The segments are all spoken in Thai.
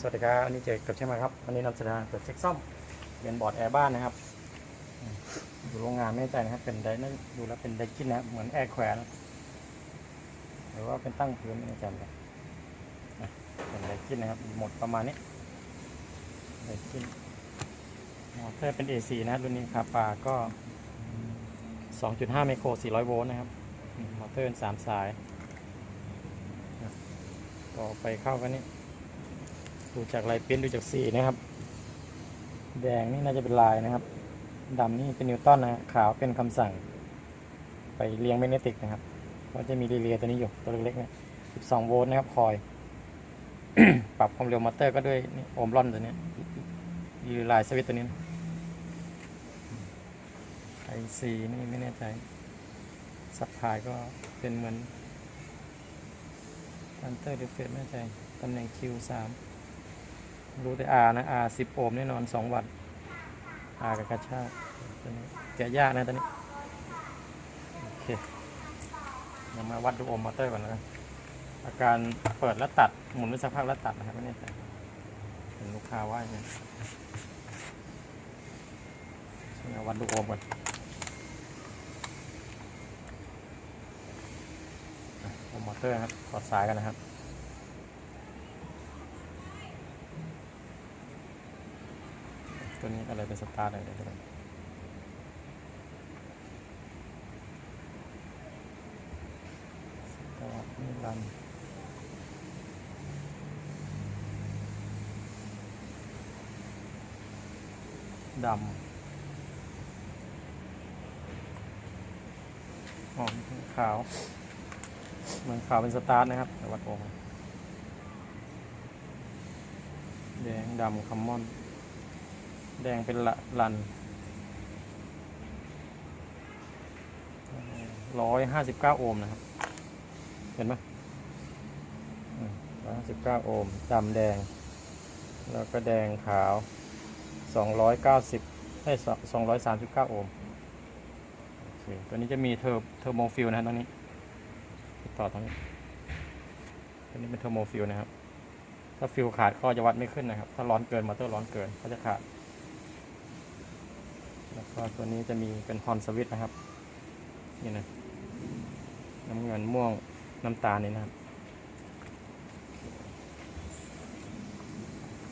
สวัสดีครับวันนี้เจอกับเช่นมาครับ วันนี้นำเสนอเปิดเช็คซ่อมเปลี่ยนบอร์ดแอร์บ้านนะครับอืมอยู่โรงงานไม่แน่ใจนะครับ เป็นไดนั่นดูแล้วเป็นไดกินนะครับเหมือนแอร์แขวนหรือว่าเป็นตั้งพื้นไม่แน่ใจเหมือนะเป็นไดกินนะครับ หมดประมาณนี้ไดกินมอเตอร์เป็น AC นะรุ่นนี้ครับปาก็ 2.5 ไมโคร 400 โวลต์นะครับ มอเตอร์เป็นสามสาย ต่อไปเข้ากันนี่ ดูจากลายปริ้นดูจากสีนะครับ แดงนี่น่าจะเป็นลายนะครับดำนี่เป็นนิวตันนะขาวเป็นคำสั่ง ไปเรียงแมกเนติกนะครับก็จะมีรีเลย์ตัวนี้อยู่ตัวเล็กๆเนี่ย12 โวลต์นะครับคอย ปรับความเร็วมอเตอร์ก็ด้วยนี่โอห์มลอนตัวนี้ยยีลายสวิตตัวนี้ไอซีนี่ไม่แน่ใจ สับพายก็เป็นเหมือนพันเตอร์ดิเฟตไม่แน่ใจตำแหน่ง Q3 รู้แต่ R นะ R 10โอห์มแน่นอน2วัตต์ R กับกระชากตัวนี้แกะยากนะตัวนี้โอเคเดี๋ยวมาวัดดูโอห์มมอเตอร์ก่อนนะอาการเปิดแล้วตัดหมุนไปสักพักแล้วตัดนะครับไม่แน่ใจเห็นลูกค้าว่าอย่างนี้วัดดูโอห์มก่อนโอห์มมอเตอร์ครับถอดสายกันนะครับ ตัวนี้อะไรเป็นสตาร์อะไรเดี๋ยวกันสตาร์นี่รันดำอ๋อขาวเหมือนขาวเป็นสตาร์ทนะครับแต่วัดโอห์มแดงดำคัมมอน แดงเป็นละลันร้อยห้าสิบเก้าโอห์มนะครับ เห็นไหมร้อยห้าสิบเก้าโอห์มดำแดง แล้วก็แดงขาวสองร้อยเก้าสิบให้สองร้อยสามสิบเก้าโอห์มตัวนี้จะมีเทอร์เทอร์โมฟิลนะฮะตรงนี้ ต่อตรงนี้ ตัวนี้เป็นเทอร์โมฟิลนะครับ ถ้าฟิลขาดก็จะวัดไม่ขึ้นนะครับ ถ้าร้อนเกินมอเตอร์ร้อนเกินก็จะขาด แล้วก็ตัวนี้จะมีเป็นฮอนสวิตนะครับ นี่นะ น้ำเงินม่วงน้ำตาลนี่นะครับ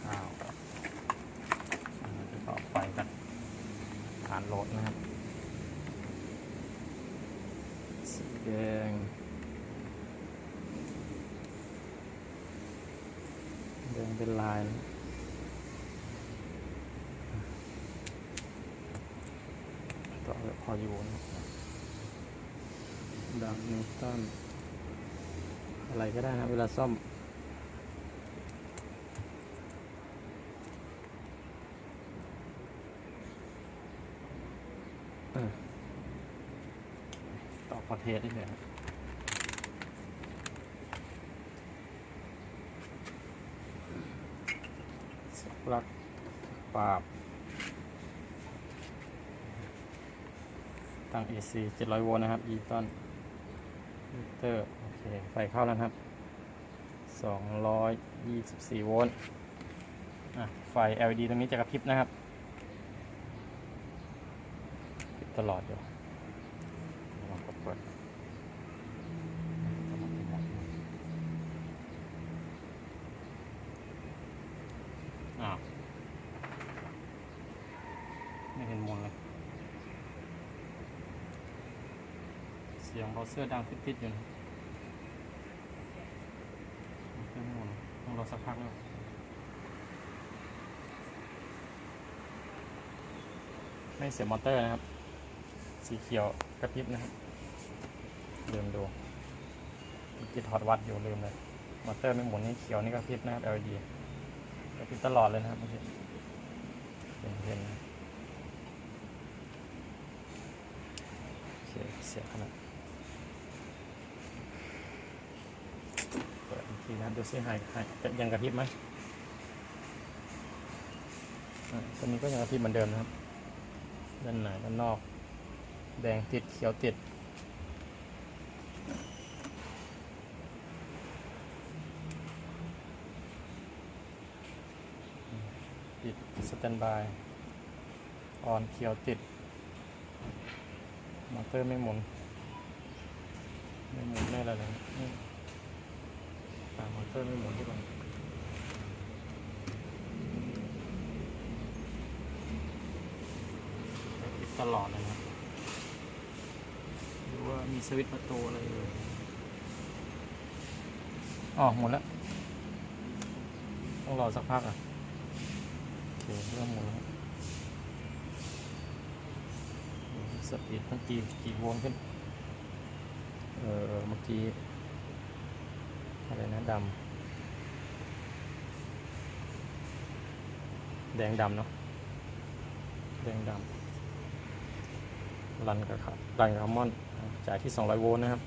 อ้าวเราจะต่อไฟกันฐานโหลดนะครับสีแดงแดงเป็นลายนะ ต่อแบบ พออยู่นดับนิวตันอะไรก็ได้นะเวลาซ่อมต่อพอเทสได้เลยครับสปลักปราบ ตั้ง AC 700 โวลต์นะครับ e ตันมิเตอร์โอเคไฟเข้าแล้วครับ 224 โวลต์อะไฟ LED ตรงนี้จะกระพริบนะครับกระพริบตลอดอยู่ลองกดเปิดอ้าวไม่เห็นมูลเลย เสียงเบราว์เซอดังติดๆอยู่นะเครื่องหมุนต้องรอสักพักแล้วไม่เสียมอเตอร์นะครับ สีเขียวกระพริบนะครับลืมดูมื่อกี้ถอดวัดอยู่ลืมเลย มอเตอร์ไม่หมุนนี่เขียวนี่กระพริบนะครับ LED กระพริบตลอดเลยนะครับเมื่อกี้เห็นเห็นนะโอเคเสียขนาด เปิ ดอีกทีนะดูซิหายหายยังกระพริบไหมตัวนี้ก็ยังกระพริบเหมือนเดิมนะครับ ด้านในด้านนอก แดงติดเขียวติดโปิดสแตนบายออนเขียวติดมอเตอร์ไม่หมุน ไม่หมุนไม่อะไรเลย นี่อ่ามอเตอร์ไม่หมุนที่ก่อนปิดตลอดเลยนะครับดูว่ามีสวิตช์ประตูอะไรอยู่อ๋อหมุนแล้ว ต้องรอสักพักอะโอเคเริ่มหมุนแล้วสปีดเมื่อกี้กี่โวลต์ขึ้น เออเมื่อกี้ อะไรนะดำแดงดำเนาะแดงดำรันกับรับรันกับอัลมอนจ่ายที่ 200 โวลต์นะครับ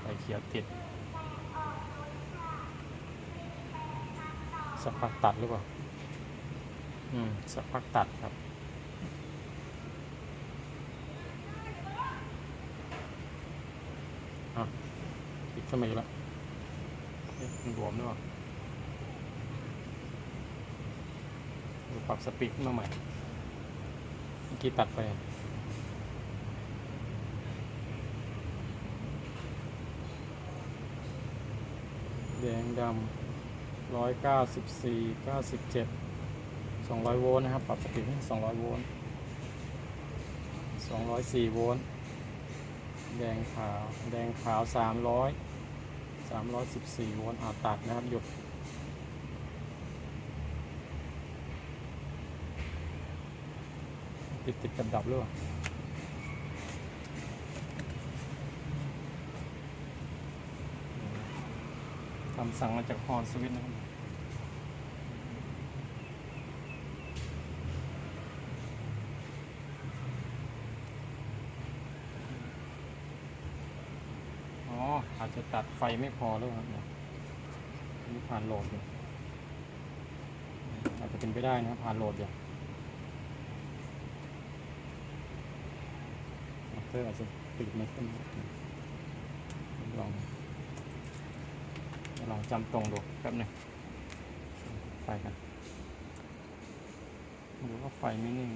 ไฟเขียวติดสักพักตัดหรือเปล่า อืม สักพักตัดครับ ปิดขึ้นมอีกแล้วะมันรวมด้วยวะปรับสปีดขึ้นมาใหม่เมื่อกี้ตัดไปแดงดำร้อยเก้าสิบสี่เก้าสิบเจ็ดสองร้อยโวลต์นะครับ ปรับสปีดให้สองร้อยโวลต์สองร้อยสี่โวลต์แดงขาว แดงขาวสามร้อย สามร้อยสิบสี่โวลต์อาตัดนะครับหยุดติดติดกับดับหรือเปล่าคำสั่งมาจากฮอนสวิตนะครับ อ๋อ อา จะตัดไฟไม่พอแล้วครับเนี่ยนี่ผ่านโหลดอยู่อาจจะเป็นไปได้นะครับผ่านโหลดอยู่มอเตอร์อาจจะปิดไม่ขึ้นลองลองจำตรงดูแป๊บหนึงไฟกันดูว่าไฟไม่นิ่ง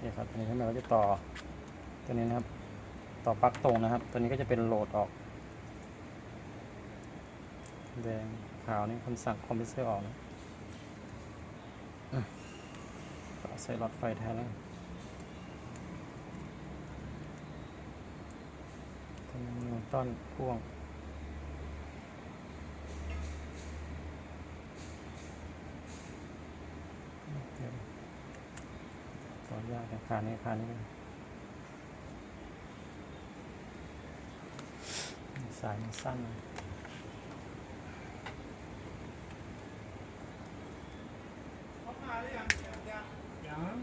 โอเครับอันนี้เราก็จะต่อตัวนี้นะครับ ต่อปลั๊กตรงนะครับ ตัวนี้ก็จะเป็นโหลดออก แดงขาวนี่คำสั่งคอมพิวเตอร์ออกนะอะต่อใส่หลอดไฟแทนแล้วตัวนี้นตันพ่วงเดี๋ยว ต่อ ยากอาคารนี้อาคารนี้กันสายมันสั้นยัง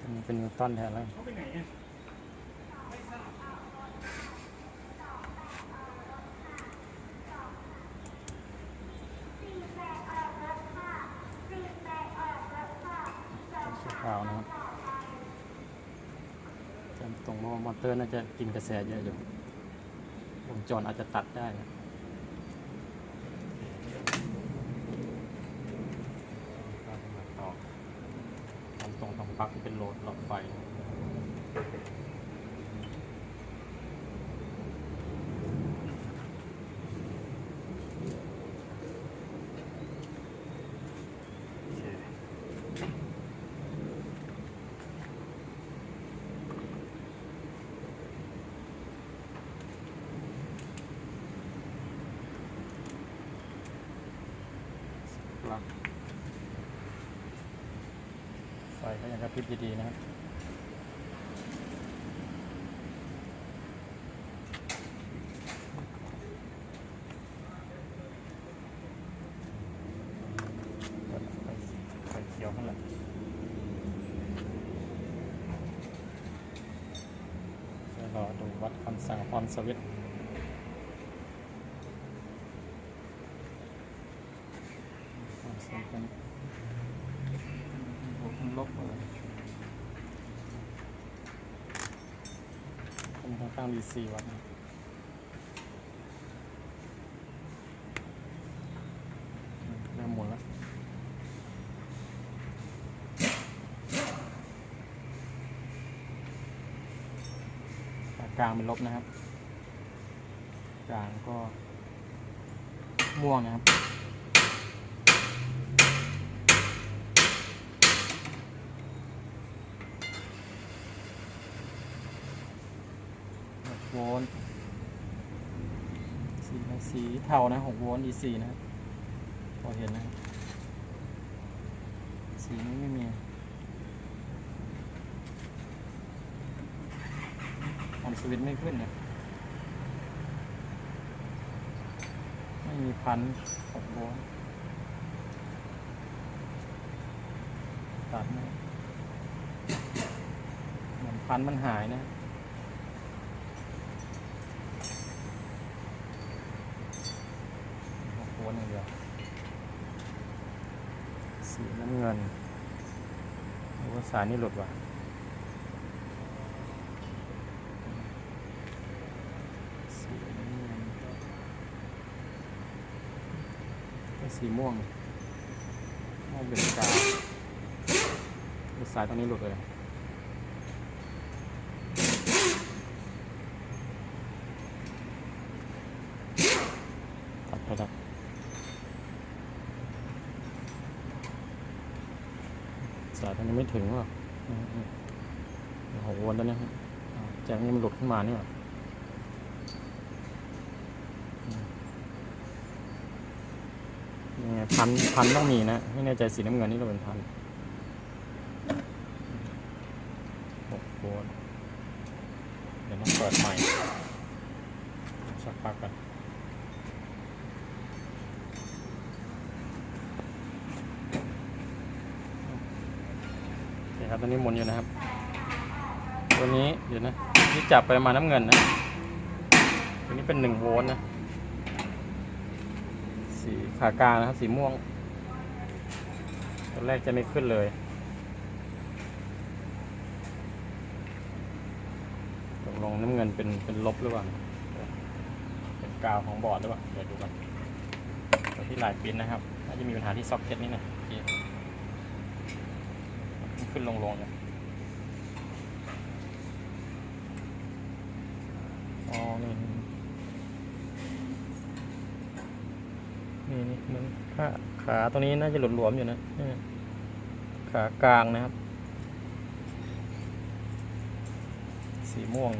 อันนี้เป็นนิวตันแทนแล้วเขาไปไหนอะ สี ขาวนะครับตรงมอเตอร์น่าจะกินกระแสเยอะอยู่วงจรอาจจะตัดได้ต่อตรงตรงปลั๊กที่เป็นโหลดหลอดไฟ ลังไฟก็ยังกระพริบดีๆนะครับรอดูวัดคำสั่งความสวิตางดีซีวัดนะเริ่มหมุนแล้วกลางเป็นลบนะครับ กลางก็ม่วงนะครับ โวลต์สีสีเทานะหกโวลต์ DC นะครับพอเห็นนะครับสีนี้ไม่มีออนสวิตไม่ขึ้นนะไม่มีพันหกโวลต์ตัดนะเหมือนพันมันหายนะ อย่างเดียวสีน้ำเงินหรือว่าสายนี่หลุดว่ะสีน้ำเงินก็สีม่วงม่วงเป็นกาวสายตรงนี้หลุดเลยตัดไปแล้ว แต่ตอนนี้ไม่ถึงว่ะอืมอืมเดี๋ยวหกวนแล้วนะครับอ่าจกนี่มันหลุดขึ้นมานี่หว่ายังไงพันพันต้องมีนะ ไม่แน่ใจสีน้ำเงินนี่เราเป็นพันหกโวลต์เดี๋ยวต้องเปิดใหม่สักพักกันโอเคครับตอนนี้หมุนอยู่นะครับ ตัวนี้เดี๋ยวนะนี่จับไปมาน้ำเงินนะตัวนี้เป็นหนึ่งโวลต์นะสีขากลางนะครับสีม่วงตอนแรกจะไม่ขึ้นเลยตกลงน้ำเงินเป็นเป็นลบหรือเปล่าเป็นกาวของบอร์ดหรือเปล่าเดี๋ยวดูกันตัวที่ลายปิ้นนะครับน่าจะมีปัญหาที่ซ็อกเก็ตนี่นะขึ้นลงลงเนี่ยอ๋อ นี่นี่นี่มันขาขาตรงนี้น่าจะหลวมๆอยู่นะนี่ขากลางนะครับ สีม่วง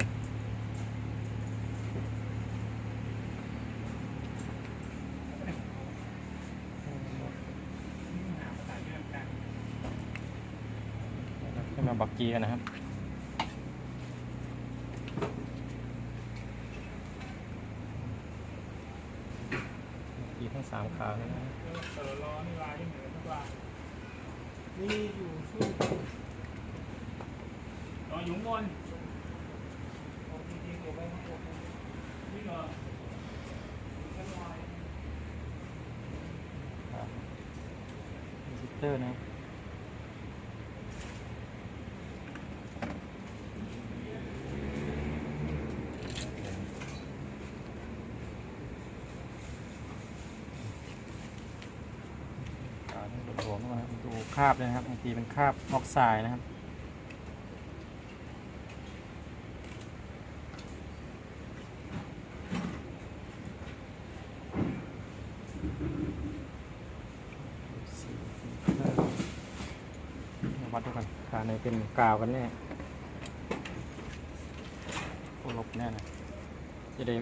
ขึ้นมาบักกีกันนะครับ บักกีทั้ง สามขาเลยนะเออรอนี่ลายที่เหนือทุกลายนี่อยู่ช่วยรออยู่ข้างบนโอ้จริงๆเดี๋ยวไปข้างบนนี่เหรอแค่ลอยซิสเตอร์นะครับขาต้องหลวมๆนะ คราบเลยนะครับบางทีเป็นคราบออกไซด์นะครับมาวัดดูกันขาไหนเป็นกาวกันแน่โอ้ลบแน่นะจะได้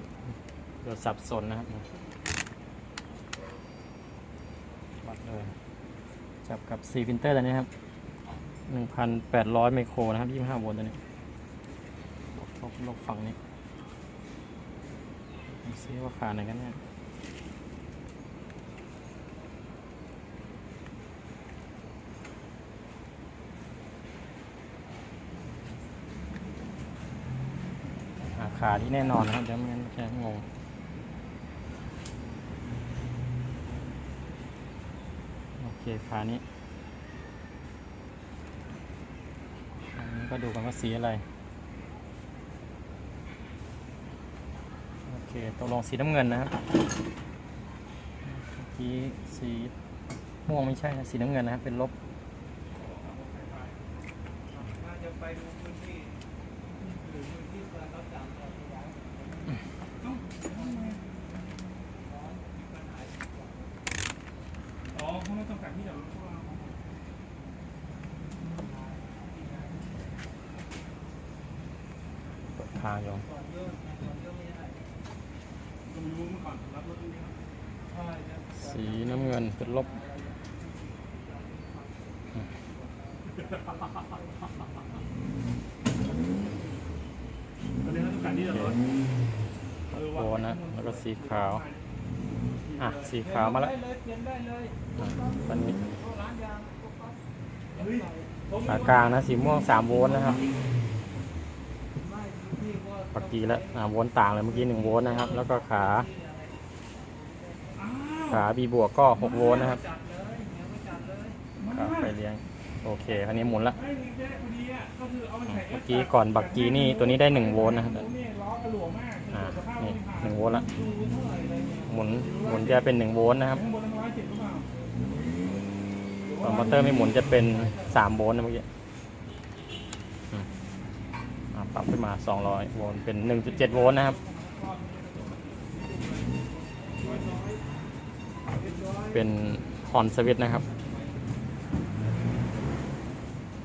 เดี๋ยวสับสนนะครับับกับซีพินเตอร์ตัวนี้ครับหนึ่งพันแปดร้อยไมโครนะครับยี่ห้าโวลต์ตัวนี้ลบลบฝั่งนี้ดูซิว่าขาไหนกันแน่หาขาที่แน่นอนนะครับเดี๋ยวไม่งั้นจะงง โอ เคขานี้อันนี้ก็ดูกันว่าสีอะไร โอเคตกลงสีน้ำเงินนะครับเมื่อกี้สีม่วงไม่ใช่นะสีน้ำเงินนะครับเป็นลบ น่าจะไปดูพื้นที่หรือพื้นที่การรับจ้างต่อไปแล้วเอ้าทำไมร้อนมีปัญหาอีกก่อนอ๋อ เขาไม่ต้องการที่จะรู้ว่าเขาเปิดทางอยู่ก่อนเยอะก่อนเยอะไม่ได้ต้องรู้มาก่อนรับรถตรงนี้ใช่ครับสีน้ำเงินเป็นลบตอนนี้เขาต้องการที่จะลดเออโบว่ะนะ แล้วก็สีขาวอะ สีขาวมาแล้วได้เลยเปลี่ยนได้เลยอะตอนนี้เข้าร้านยางปุ๊บปั๊บเฮ้ยผมขากลางนะสีม่วงสามโวลต์นะครับไม่พี่ว่าปกติแล้วอ่าโวลต์ต่างเลยเมื่อกี้หนึ่งโวลต์นะครับ แล้วก็ขาอ้าวขาบีบวกก็หกโวลต์นะครับจัดเลยเดี๋ยวไปจัดเลยขาไฟเลี้ยงโอเคคันนี้หมุนละไม่มีแค่พอดีอะก็คือเอาไปอะใส่เมื่อกี้ก่อนบักกี้นี่ตัวนี้ได้หนึ่งโวลต์นะครับผมเนี่ยล้อกระหลวมมากอ่าสภาพนี่ไม่ผ่านหนึ่งโวลต์ละดูเท่าไหมุนหมุนจะเป็นหนึ่งโวลต์นะครับตอนมอเตอร์ไม่หมุนจะเป็นสามโวลต์นะเมื่อกี้ปรับขึ้นมาสองร้อยโวลต์เป็นหนึ่งจุดเจ็ดโวลต์นะครับ เป็นฮอนสวิตนะครับ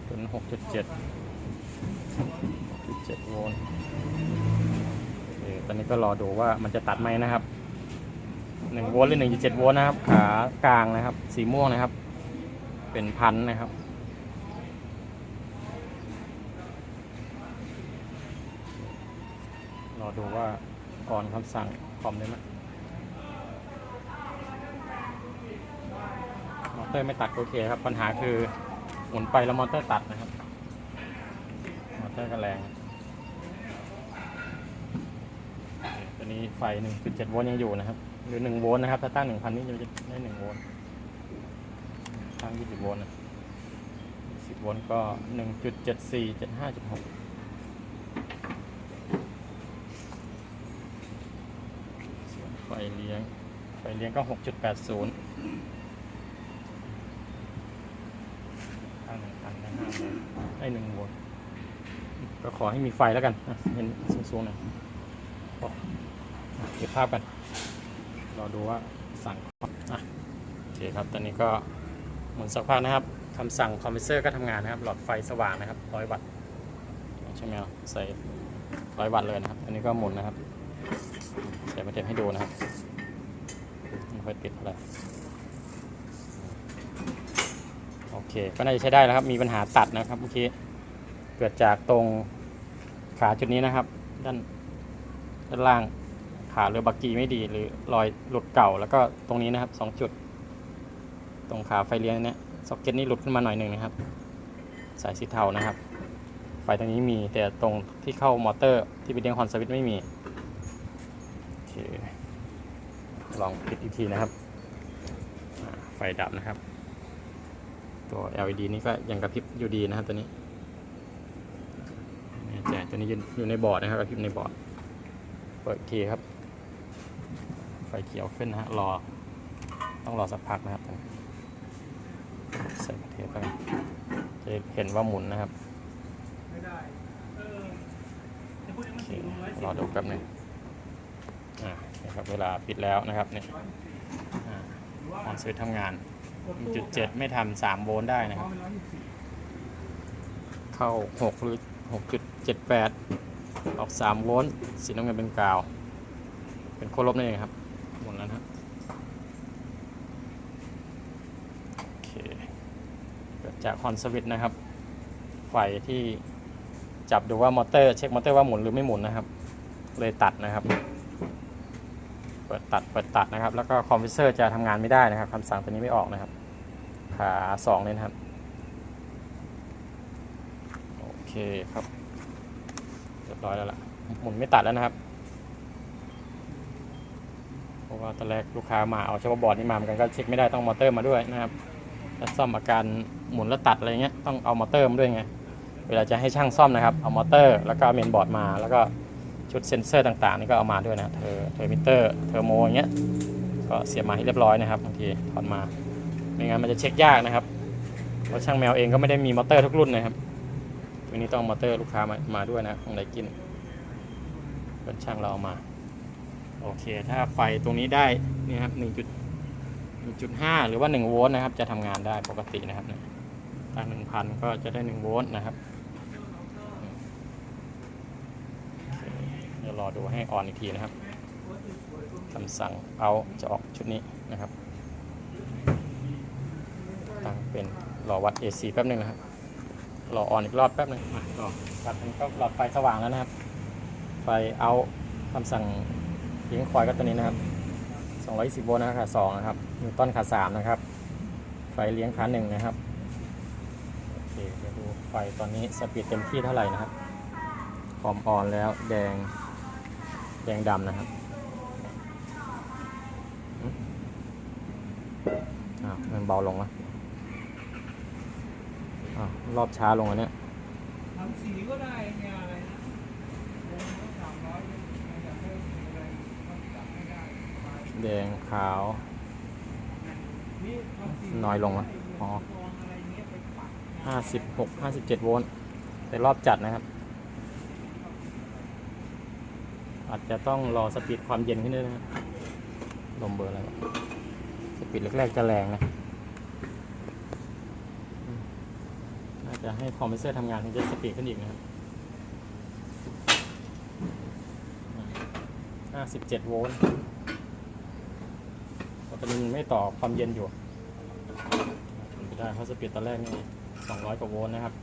เป็นหกจุดเจ็ดจุดเจ็ดโวลต์โอเคตอนนี้ก็รอดูว่ามันจะตัดไหมนะครับ หนึ่งโวลต์หรือหนึ่งจุดเจ็ดโวลต์นะครับ ขากลางนะครับ สีม่วงนะครับ เป็นพันนะครับ รอดูว่าก่อนคำสั่งคอมได้ไหมมอเตอร์ไม่ตัดโอเคครับ ปัญหาคือหมุนไปแล้วมอเตอร์ตัดนะครับ มอเตอร์ก็แรง ตัวนี้ไฟ 1.7 โวลต์ยังอยู่นะครับ หรือ 1 โวลต์นะครับ ถ้าตั้ง 1,000 นี่จะได้ 1 โวลต์ ตั้ง 20 โวลต์นะ10 โวลต์ก็ 1.74 75.6ส่วนไฟเลี้ยง ไฟเลี้ยงก็ 6.80ตั้ง1,000ได้5โวลต์ได้1โวลต์ก็ขอให้มีไฟแล้วกันอะเห็นสูงๆหน่อยโอ้อะ เก็บภาพกันรอดูว่าสั่งอะโอเคครับ ตอนนี้ก็หมุนสักพักนะครับคำสั่งคอมเพรสเซอร์ก็ทำงานนะครับ หลอดไฟสว่างนะครับร้อยวัตต์ใช่ไหมใส่ร้อยวัตต์เลยนะครับ อันนี้ก็หมุนนะครับ ใส่มาเทปให้ดูนะครับไม่ค่อยติดอะไรโอเค ก็น่าจะใช้ได้แล้วครับ มีปัญหาตัดนะครับเมื่อกี้เกิดจากตรงขาจุดนี้นะครับ ด้านด้านล่าง ขาหรือบักกีไม่ดีหรือรอยหลุดเก่าแล้วก็ตรงนี้นะครับสองจุด ตรงขาไฟเลี้ยงเนี้ยซ็อกเก็ตนี้หลุดขึ้นมาหน่อยหนึ่งนะครับ สายสีเทานะครับ ไฟตรงนี้มีแต่ตรงที่เข้ามอเตอร์ที่ไปเลี้ยงฮอนสวิตไม่มีโอเคลองปิดอีกทีนะครับ ไฟดับนะครับ ตัว LED นี้ก็ยังกระพริบอยู่ดีนะครับตัวนี้แน่ใจตัวนี้อยู่อยู่ในบอร์ดนะครับกระพริบในบอร์ดเปิดทีครับ ไฟเขียวขึ้นนะฮะรอ ต้องรอสักพักนะครับ ใส่เทศไปจะเห็นว่าหมุนนะครับไม่ได้เดยังโอไม่เคถึงร้อดูแป๊บหนึงอ่านี่ครับเวลาปิดแล้วนะครับเนี่ยอ่ออนสวิตทำงานจุดเจ็ดไม่ทำสามโวลต์ได้นะครับ เข้าหกหรือหกจุดเจ็ดแปดออกสามโวลต์สีน้ำเงินเป็นกาว เป็นโคลบนั่นเองครับ หมดแล้วนะครับโอเคเกิด จากคอนสวิตนะครับ ไฟที่จับดูว่ามอเตอร์เช็คมอเตอร์ว่าหมุนหรือไม่หมุนนะครับ เลยตัดนะครับ เปิดตัดเปิดตัดนะครับ แล้วก็คอมพิวเซอร์จะทำงานไม่ได้นะครับคำสั่งตัวนี้ไม่ออกนะครับ ขาสองเลยนะครับ โอเคครับ เรียบร้อยแล้วล่ะ หมุนไม่ตัดแล้วนะครับ เพราะว่าตอนแรกลูกค้ามาเอาเฉพาะบอร์ดนี่มาเหมือนกันก็เช็คไม่ได้ต้องมอเตอร์มาด้วยนะครับ แล้วซ่อมอาการหมุนแล้วตัดอะไรเงี้ยต้องเอามอเตอร์มาด้วยไงเวลาจะให้ช่างซ่อมนะครับเอามอเตอร์ แล้วก็เมนบอร์ดมา แล้วก็ชุดเซ็นเซอร์ต่างๆนี่ก็เอามาด้วยนะเทอร์เทอร์มิเตอร์เทอร์โมอย่างเงี้ยก็เสียบมาให้เรียบร้อยนะครับบางทีถอนมาไม่งั้นมันจะเช็คยากนะครับเพราะช่างแมวเองก็ไม่ได้มีมอเตอร์ทุกรุ่นนะครับวันนี้ต้องมอเตอร์ลูกค้ามามาด้วยนะของไดกินเป็นช่างเราเอามา โอเค ถ้าไฟตรงนี้ได้นี่ครับ1 1.5 หรือว่า 1 โวลต์นะครับ จะทำงานได้ปกตินะครับเนี่ยถ้า1,000 ก็จะได้ 1 โวลต์นะครับ เดี๋ยวรอดูให้ออนอีกทีนะครับคำสั่งเอาจะออกชุดนี้นะครับ ตั้งเป็นรอวัด AC แป๊บหนึงนะครับ รอออนอีกรอบแป๊บหนึงอะรอวัดมันก็หลอดไฟสว่างแล้วนะครับ ไฟเอาคำสั่งเลี้ยงควายก็ตัวนี้นะครับ220โวลต์นะครับขา2นะครับ นิวตันขา3นะครับ ไฟเลี้ยงขา1นะครับ โอเคเดี๋ยวดูไฟตอนนี้สปีดเต็มที่เท่าไหร่นะครับคอมออนแล้วแดง แดงดำนะครับอ้าวมันเบาลงแล้วอ้าวรอบช้าลงอันเนี้ยทำสีก็ได้เนี่ยอะไรนะแดงขาว น้อยลงวะอ๋อกองอะไรเงี้ยไปปัก56 57โวลต์แต่รอบจัดนะครับ อาจจะต้องรอสปีดความเย็นขึ้นด้วยนะครับลมเบอร์อะไรวสปีดแรกๆจะแรงนะอืมน่าจะให้คอมเพรสเซอร์ทำงานถึงจะสปีดขึ้นอีกนะครับ57 โวลต์ตอนนี้มันไม่ต่อความเย็นอยู่ ได้เพราะสปีดตอนแรกนี่200 กว่าโวลต์นะครับ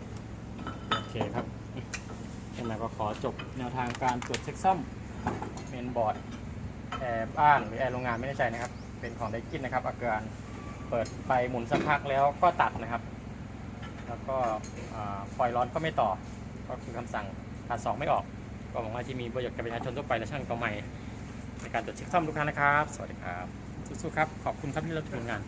โอเคครับยังไงก็ขอจบแนวทางการตรวจเช็คซ่อมเมนบอร์ดแอร์บ้านหรือแอร์โรงงานไม่แน่ใจนะครับ เป็นของไดกินนะครับ อาการเปิดไฟหมุนสักพักแล้วก็ตัดนะครับ แล้วก็อ่าไฟร้อนก็ไม่ต่อ ก็คือคำสั่งขาดสองไม่ออก ก็หวังว่าที่มีประโยชน์กับประชาชนทั่วไปและช่างตัวใหม่ในการตรวจเช็คซ่อมทุกท่านนะครับ สวัสดีครับสู้ๆครับ ขอบคุณครับที่รับชมงาน